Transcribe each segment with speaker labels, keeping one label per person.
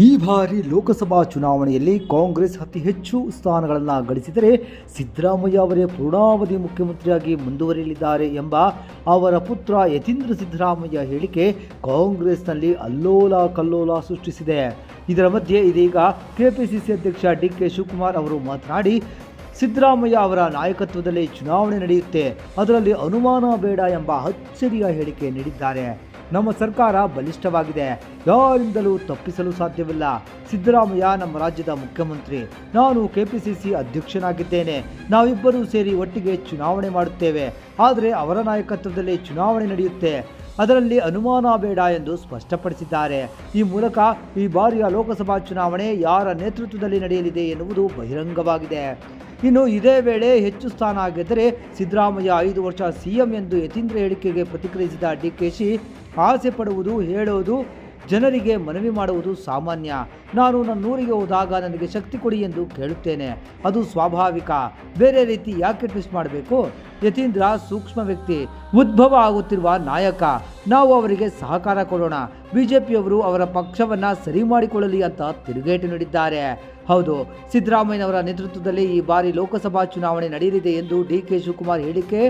Speaker 1: ಈ ಬಾರಿ ಲೋಕಸಭಾ ಚುನಾವಣೆಯಲ್ಲಿ ಕಾಂಗ್ರೆಸ್ ಅತಿ ಹೆಚ್ಚು ಸ್ಥಾನಗಳನ್ನು ಗಳಿಸಿದರೆ ಸಿದ್ದರಾಮಯ್ಯ ಅವರೇ ಪೂರ್ಣಾವಧಿ ಮುಖ್ಯಮಂತ್ರಿಯಾಗಿ ಮುಂದುವರಿಯಲಿದ್ದಾರೆ ಎಂಬ ಅವರ ಪುತ್ರ ಯತೀಂದ್ರ ಸಿದ್ದರಾಮಯ್ಯ ಹೇಳಿಕೆ ಕಾಂಗ್ರೆಸ್ನಲ್ಲಿ ಅಲ್ಲೋಲ ಕಲ್ಲೋಲ ಸೃಷ್ಟಿಸಿದೆ. ಇದರ ಮಧ್ಯೆ ಇದೀಗ ಕೆಪಿಸಿಸಿ ಅಧ್ಯಕ್ಷ ಡಿ ಕೆ ಶಿವಕುಮಾರ್ ಅವರು ಮಾತನಾಡಿ, ಸಿದ್ದರಾಮಯ್ಯ ಅವರ ನಾಯಕತ್ವದಲ್ಲಿ ಚುನಾವಣೆ ನಡೆಯುತ್ತೆ, ಅದರಲ್ಲಿ ಅನುಮಾನ ಬೇಡ ಎಂಬ ಅಚ್ಚರಿಯ ಹೇಳಿಕೆ ನೀಡಿದ್ದಾರೆ. ನಮ್ಮ ಸರ್ಕಾರ ಬಲಿಷ್ಠವಾಗಿದೆ. ಯಾರಿಂದಲೂ ತಪ್ಪಿಸಲು ಸಾಧ್ಯವಿಲ್ಲ. ಸಿದ್ದರಾಮಯ್ಯ ನಮ್ಮ ರಾಜ್ಯದ ಮುಖ್ಯಮಂತ್ರಿ. ನಾನು ಕೆಪಿಸಿಸಿ ಅಧ್ಯಕ್ಷನಾಗಿದ್ದೇನೆ. ನಾವಿಬ್ಬರೂ ಸೇರಿ ಒಟ್ಟಿಗೆ ಚುನಾವಣೆ ಮಾಡುತ್ತೇವೆ. ಆದರೆ ಅವರ ನಾಯಕತ್ವದಲ್ಲಿ ಚುನಾವಣೆ ನಡೆಯುತ್ತೆ. ಅದರಲ್ಲಿ ಅನುಮಾನ ಬೇಡ ಎಂದು ಸ್ಪಷ್ಟಪಡಿಸಿದ್ದಾರೆ. ಈ ಮೂಲಕ ಈ ಬಾರಿಯ ಲೋಕಸಭಾ ಚುನಾವಣೆ ಯಾರ ನೇತೃತ್ವದಲ್ಲಿ ನಡೆಯಲಿದೆ ಎನ್ನುವುದು ಬಹಿರಂಗವಾಗಿದೆ. ಇನ್ನು ಇದೇ ವೇಳೆ ಹೆಚ್ಚು ಸ್ಥಾನ ಗೆದ್ದರೆ ಸಿದ್ದರಾಮಯ್ಯ ಐದು ವರ್ಷ ಸಿಎಂ ಎಂದು ಯತೀಂದ್ರ ಹೇಳಿಕೆಗೆ ಪ್ರತಿಕ್ರಿಯಿಸಿದ ಡಿಕೆಶಿ ಆಸೆ ಪಡುವುದು, ಹೇಳೋದು, ಜನರಿಗೆ ಮನವಿ ಮಾಡುವುದು ಸಾಮಾನ್ಯ. ನಾನು ನನ್ನೂರಿಗೆ ಹೋದಾಗ ನನಗೆ ಶಕ್ತಿ ಕೊಡಿ ಎಂದು ಕೇಳುತ್ತೇನೆ. ಅದು ಸ್ವಾಭಾವಿಕ. ಬೇರೆ ರೀತಿ ಯಾಕೆ ಟ್ವಿಸ್ಟ್ ಮಾಡಬೇಕು? ಯತೀಂದ್ರ ಸೂಕ್ಷ್ಮ ವ್ಯಕ್ತಿ, ಉದ್ಭವ ಆಗುತ್ತಿರುವ ನಾಯಕ. ನಾವು ಅವರಿಗೆ ಸಹಕಾರ ಕೊಡೋಣ. ಬಿಜೆಪಿಯವರು ಅವರ ಪಕ್ಷವನ್ನ ಸರಿ ಮಾಡಿಕೊಳ್ಳಲಿ ಅಂತ ತಿರುಗೇಟು ನೀಡಿದ್ದಾರೆ. ಹೌದು, ಸಿದ್ದರಾಮಯ್ಯನವರ ನೇತೃತ್ವದಲ್ಲಿ ಈ ಬಾರಿ ಲೋಕಸಭಾ ಚುನಾವಣೆ ನಡೆಯಲಿದೆ ಎಂದು ಡಿ ಕೆ ಶಿವಕುಮಾರ್ ಹೇಳಿಕೆ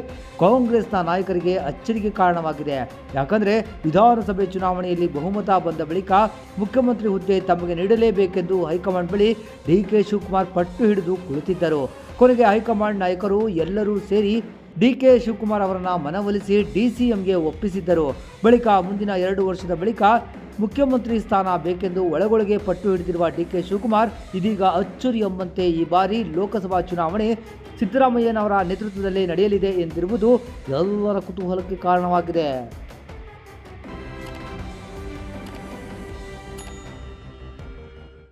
Speaker 1: ಕಾಂಗ್ರೆಸ್ನ ನಾಯಕರಿಗೆ ಅಚ್ಚರಿಗೆ ಕಾರಣವಾಗಿದೆ. ಯಾಕಂದರೆ ವಿಧಾನಸಭೆ ಚುನಾವಣೆಯಲ್ಲಿ ಬಹುಮತ ಬಂದ ಬಳಿಕ ಮುಖ್ಯಮಂತ್ರಿ ಹುದ್ದೆ ತಮಗೆ ನೀಡಲೇಬೇಕೆಂದು ಹೈಕಮಾಂಡ್ ಬಳಿ ಡಿ ಕೆ ಶಿವಕುಮಾರ್ ಪಟ್ಟು ಹಿಡಿದು ಕುಳಿತಿದ್ದರು. ಕೊನೆಗೆ ಹೈಕಮಾಂಡ್ ನಾಯಕರು ಎಲ್ಲರೂ ಸೇರಿ ಡಿ ಕೆ ಶಿವಕುಮಾರ್ ಅವರನ್ನ ಮನವೊಲಿಸಿ ಡಿಸಿಎಂಗೆ ಒಪ್ಪಿಸಿದ್ದರು. ಬಳಿಕ ಮುಂದಿನ ಎರಡು ವರ್ಷದ ಬಳಿಕ ಮುಖ್ಯಮಂತ್ರಿ ಸ್ಥಾನ ಬೇಕೆಂದು ಒಳಗೊಳಗೆ ಪಟ್ಟು ಹಿಡಿದಿರುವ ಡಿ ಕೆ ಶಿವಕುಮಾರ್ ಇದೀಗ ಅಚ್ಚರಿ ಎಂಬಂತೆ ಈ ಬಾರಿ ಲೋಕಸಭಾ ಚುನಾವಣೆ ಸಿದ್ದರಾಮಯ್ಯನವರ ನೇತೃತ್ವದಲ್ಲಿ ನಡೆಯಲಿದೆ ಎಂದಿರುವುದು ಎಲ್ಲರ ಕುತೂಹಲಕ್ಕೆ ಕಾರಣವಾಗಿದೆ.